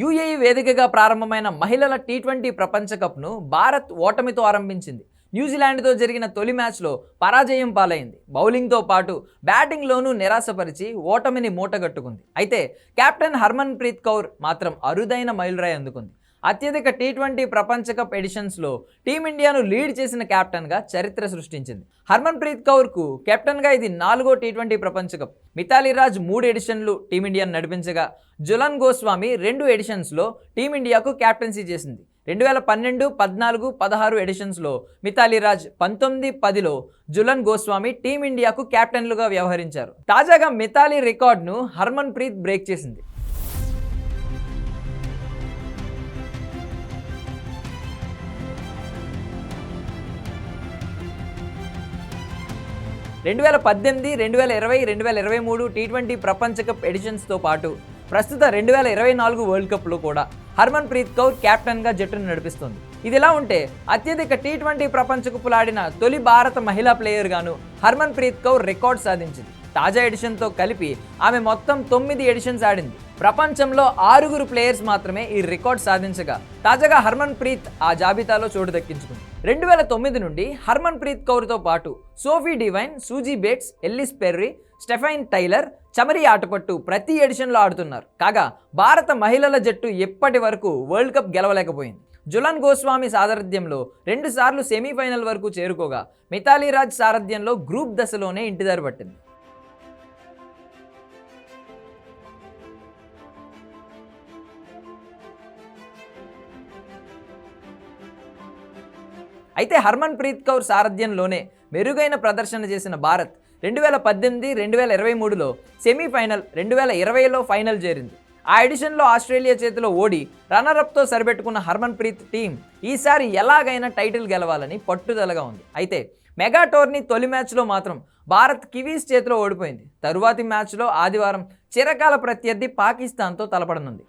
UAE వేదికగా ప్రారంభమైన మహిళల టీ ట్వంటీ ప్రపంచ కప్ను భారత్ ఓటమితో ఆరంభించింది. న్యూజిలాండ్తో జరిగిన తొలి మ్యాచ్లో పరాజయం పాలైంది. బౌలింగ్తో పాటు బ్యాటింగ్లోనూ నిరాశపరిచి ఓటమిని మూటగట్టుకుంది. అయితే కెప్టెన్ హర్మన్ ప్రీత్ కౌర్ మాత్రం అరుదైన మైలురాయి అందుకుంది. అత్యధిక టీ ట్వంటీ ప్రపంచ కప్ ఎడిషన్స్లో టీమిండియాను లీడ్ చేసిన కెప్టెన్గా చరిత్ర సృష్టించింది. హర్మన్ ప్రీత్ కౌర్కు కెప్టెన్గా ఇది నాలుగో టీ ట్వంటీ ప్రపంచ కప్ మితాలీ రాజ్ మూడు ఎడిషన్లు టీమిండియాను నడిపించగా జులన్ గోస్వామి రెండు ఎడిషన్స్లో టీమిండియాకు కెప్టెన్సీ చేసింది. రెండు వేల పన్నెండు పద్నాలుగు పదహారు ఎడిషన్స్లో మిథాలీ రాజ్ పంతొమ్మిది పదిలో జులన్ గోస్వామి టీమిండియాకు కెప్టెన్లుగా వ్యవహరించారు. తాజాగా మిథాలీ రికార్డ్ను హర్మన్ ప్రీత్ బ్రేక్ చేసింది. రెండు వేల పద్దెనిమిది రెండు వేల ఇరవై రెండు వేల ఇరవై మూడు టీ ట్వంటీ ప్రపంచ కప్ ఎడిషన్స్తో పాటు ప్రస్తుత రెండు వేల ఇరవై నాలుగు వరల్డ్ కప్లో కూడా హర్మన్ ప్రీత్ కౌర్ కెప్టెన్గా జట్టును నడిపిస్తుంది. ఇదిలా ఉంటే అత్యధిక టీ ట్వంటీ ప్రపంచ కప్పులు ఆడిన తొలి భారత మహిళా ప్లేయర్గాను హర్మన్ ప్రీత్ కౌర్ రికార్డ్ సాధించింది. తాజా ఎడిషన్తో కలిపి ఆమె మొత్తం తొమ్మిది ఎడిషన్స్ ఆడింది. ప్రపంచంలో ఆరుగురు ప్లేయర్స్ మాత్రమే ఈ రికార్డ్ సాధించగా తాజాగా హర్మన్ ప్రీత్ ఆ జాబితాలో చోటు దక్కించుకుంది. రెండు వేల తొమ్మిది నుండి హర్మన్ ప్రీత్ కౌర్తో పాటు Sophie Devine Suzie Bates Ellyse Perry Stafanie Taylor Chamari Athapaththu ప్రతి ఎడిషన్లో ఆడుతున్నారు. కాగా భారత మహిళల జట్టు ఎప్పటి వరకు వరల్డ్ కప్ గెలవలేకపోయింది? జులన్ గోస్వామి సారథ్యంలో రెండుసార్లు సెమీఫైనల్ వరకు చేరుకోగా మితాలీ రాజ్ సారథ్యంలో గ్రూప్ దశలోనే ఇంటిదారి పట్టింది. అయితే హర్మన్ ప్రీత్ కౌర్ సారథ్యంలోనే మెరుగైన ప్రదర్శన చేసిన భారత్ రెండు వేల పద్దెనిమిది రెండు వేల ఇరవై మూడులో సెమీఫైనల్ రెండు వేల ఇరవైలో ఫైనల్ చేరింది. ఆ ఎడిషన్లో ఆస్ట్రేలియా చేతిలో ఓడి రన్నరప్తో సరిపెట్టుకున్న హర్మన్ ప్రీత్ టీం ఈసారి ఎలాగైనా టైటిల్ గెలవాలని పట్టుదలగా ఉంది. అయితే మెగా టోర్నీ తొలి మ్యాచ్లో మాత్రం భారత్ కివీస్ చేతిలో ఓడిపోయింది. తరువాతి మ్యాచ్లో ఆదివారం చిరకాల ప్రత్యర్థి పాకిస్తాన్తో తలపడనుంది.